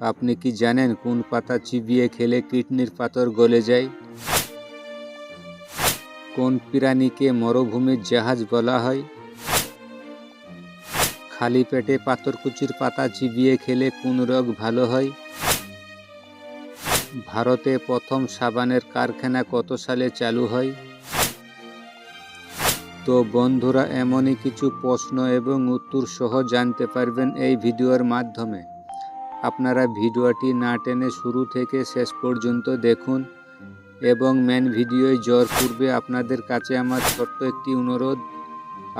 আপনি কি জানেন কোন পাতা চিবিয়ে খেলে কিডনির পাথর গলে যায়? কোন প্রাণীকে মরুভূমির জাহাজ বলা হয়? খালি পেটে পাথরকুচির পাতা চিবিয়ে খেলে কোন রোগ ভালো হয়? ভারতে প্রথম সাবানের কারখানা কত সালে চালু হয়? তো বন্ধুরা, এমনই কিছু প্রশ্ন এবং উত্তর সহ জানতে পারবেন এই ভিডিওর মাধ্যমে। আপনারা ভিডিওটি না টেনে শুরু থেকে শেষ পর্যন্ত দেখুন এবং মেন ভিডিওয় যাওয়ার পূর্বে আপনাদের কাছে আমার ছোট্ট একটি অনুরোধ।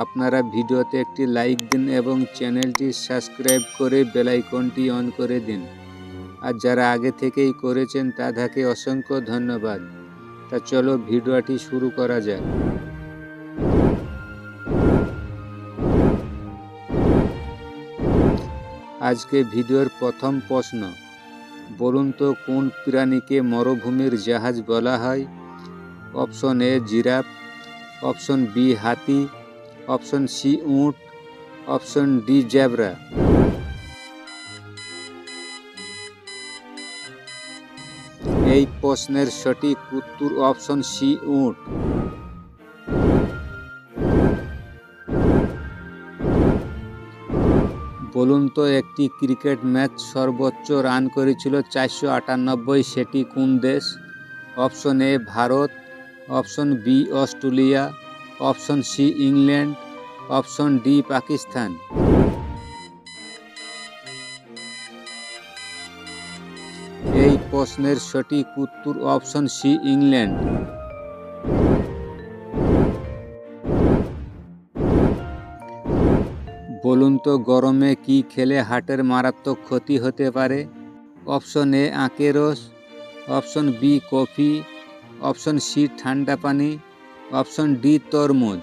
আপনারা ভিডিওতে একটি লাইক দিন এবং চ্যানেলটি সাবস্ক্রাইব করে বেলাইকনটি অন করে দিন। আর যারা আগে থেকেই করেছেন তাদেরকে অসংখ্য ধন্যবাদ। তা চলো ভিডিওটি শুরু করা যাক। আজকে ভিডিওর প্রথম প্রশ্ন। বলুন তো, কোন প্রাণীকে মরুভূমির জাহাজ বলা হয়? Option A, giraffe, option B, হাতি, অপশন সি, উট, অপশন ডি জ্যাবরা এই প্রশ্নের সঠিক উত্তর অপশন সি, উট। বলুন তো একটি ক্রিকেট ম্যাচ সর্বোচ্চ রান করেছিল চারশো আটানব্বই, সেটি কোন দেশ? Option A, Bharat. Option B, Australia. Option C, England. Option D, Pakistan. এই প্রশ্নের সঠিক উত্তর অপশন সি, ইংল্যান্ড। বলুন তো, গরমে কি খেলে হার্টের মারাত্মক ক্ষতি হতে পারে? অপশন এ আখের রস। Option B, coffee. Option C, ঠান্ডা পানি। অপশন ডি, তরমুজ।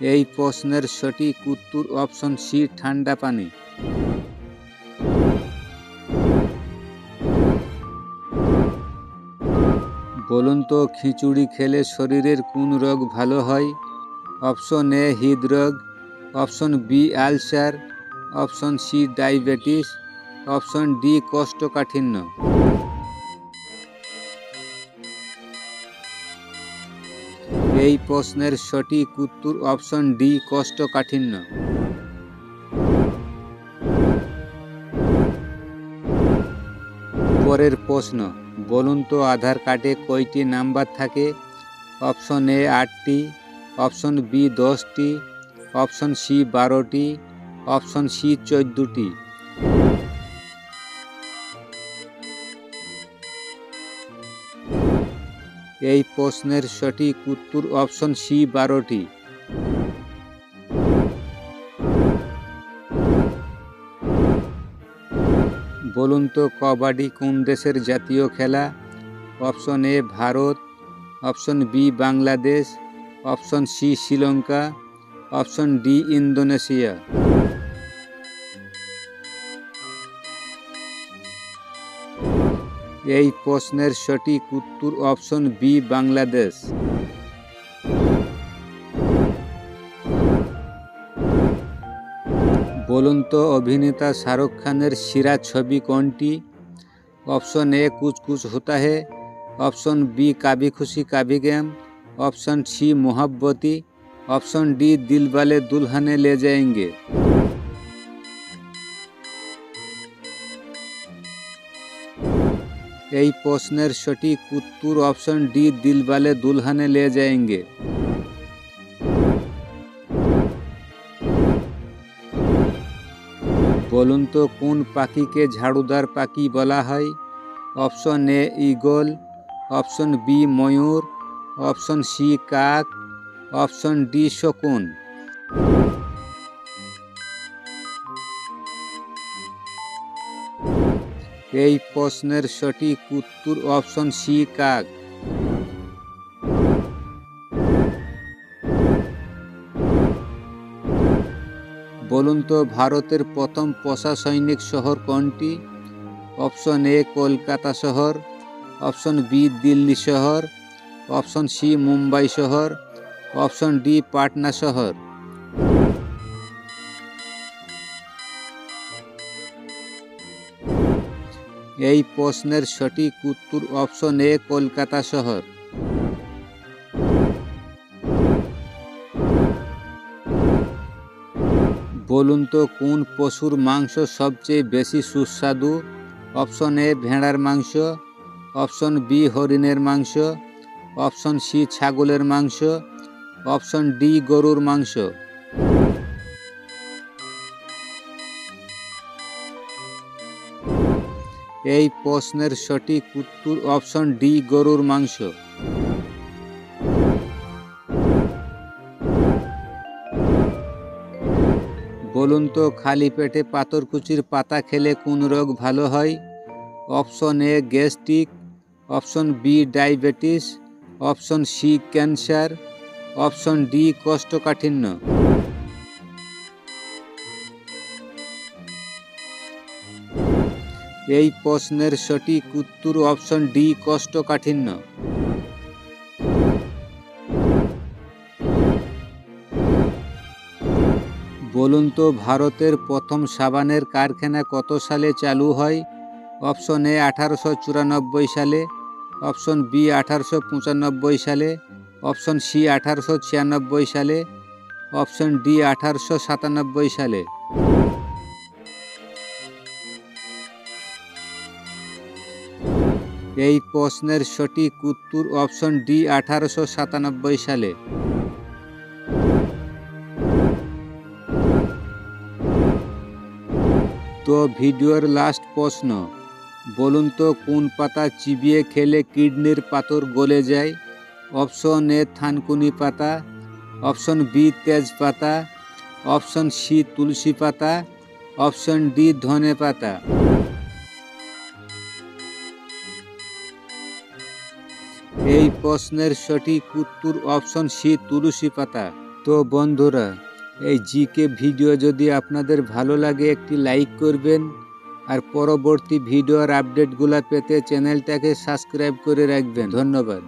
এই প্রশ্নের সঠিক উত্তর অপশন সি, ঠান্ডা পানি। বলুন তো, খিচুড়ি খেলে শরীরের কোন রোগ ভালো হয়? অপশন এ, হৃদরোগ, option B, ulcer, option C, diabetes, option D কষ্টকাঠিন্য এই প্রশ্নের সঠিক উত্তর অপশন ডি কষ্টকাঠিন্য পরের প্রশ্ন। বলুন তো, আধার কার্ডে কয়টি নাম্বার থাকে? অপশন এ আটটি, অপশন বি দশটি, অপশন সি বারোটি, অপশন সি চোদ্দটি। এই প্রশ্নের সঠিক উত্তর অপশন সি বারোটি। বলুন তো কবাডি কোন দেশের জাতীয় খেলা? Option A Bharat, option B Bangladesh, option C Sri Lanka, option D Indonesia. এই প্রশ্নের সঠিক উত্তর অপশন বি বাংলাদেশ। বলুন তো, অভিনেতা শাহরুখ খানের সেরা ছবি কোনটি? অপশন এ কুচ কুচ হোতা হে। Option B, Kabhi Khushi Kabhie Gham. Option C, Mohabbatein. Option D Dilwale Dulhania Le যায়েঙ্গে। এই প্রশ্নের সঠিক উত্তর অপশন ডি দিলবালে দুলহানে লে যায়েঙ্গে। তো কোন পাখিকে ঝাড়ুদার পাখি বলা হয়? Option A eagle option B, Mayur, option C, কাক, অপশন ডি, শকুন। এই প্রশ্নের সঠিক উত্তর অপশন সি, কাক। বলুন তো, ভারতের প্রথম পশা সৈনিক শহর কোনটি? অপশন এ, কলকাতা শহর, অপশন বি, দিল্লি শহর, অপশন সি, মুম্বাই শহর, অপশন ডি, পাটনা শহর। এই প্রশ্নের সঠিক উত্তর অপশন এ, কলকাতা শহর। বলুন তো, কোন পশুর মাংস সবচেয়ে বেশি সুস্বাদু? অপশন এ, ভেড়ার মাংস। অপশন বি, হরিণের মাংস। অপশন সি, ছাগলের মাংস। অপশন ডি, গরুর মাংস। এই প্রশ্নের সঠিক উত্তর অপশন ডি, গরুর মাংস। বলুন তো, খালি পেটে পাথরকুচির পাতা খেলে কোন রোগ ভালো হয়? Option A, gastric, option B, diabetes, option C, cancer, option D, কোষ্ঠকাঠিন্য। এই প্রশ্নের সঠিক উত্তর অপশন ডি, কোষ্ঠকাঠিন্য। বলুন তো, ভারতের প্রথম সাবানের কারখানা কত সালে চালু হয়? অপশন এ, আঠারোশো চুরানব্বই সালে, অপশন বি, আঠারোশো পঁচানব্বই সালে, অপশন সি, আঠারোশো ছিয়ানব্বই সালে, অপশন ডি, আঠারোশো সাতানব্বই সালে। এই প্রশ্নের সঠিক উত্তর অপশন ডি, আঠারোশো সাতানব্বই সালে। তো ভিডিওর লাস্ট প্রশ্ন, বলুন তো কোন পাতা চিবিয়ে খেলে কিডনির পাথর গলে যায়? অপশন এ থানকুনি পাতা, অপশন বি তেজপাতা, অপশন সি তুলসী পাতা, অপশন ডি ধনে পাতা। এই প্রশ্নের সঠিক উত্তর অপশন সি তুলসী পাতা। তো বন্ধুরা এই জিকে ভিডিও যদি আপনাদের ভালো লাগে, একটি লাইক করবেন। আর পরবর্তী ভিডিওর আপডেটগুলো পেতে চ্যানেলটাকে সাবস্ক্রাইব করে রাখবেন। ধন্যবাদ।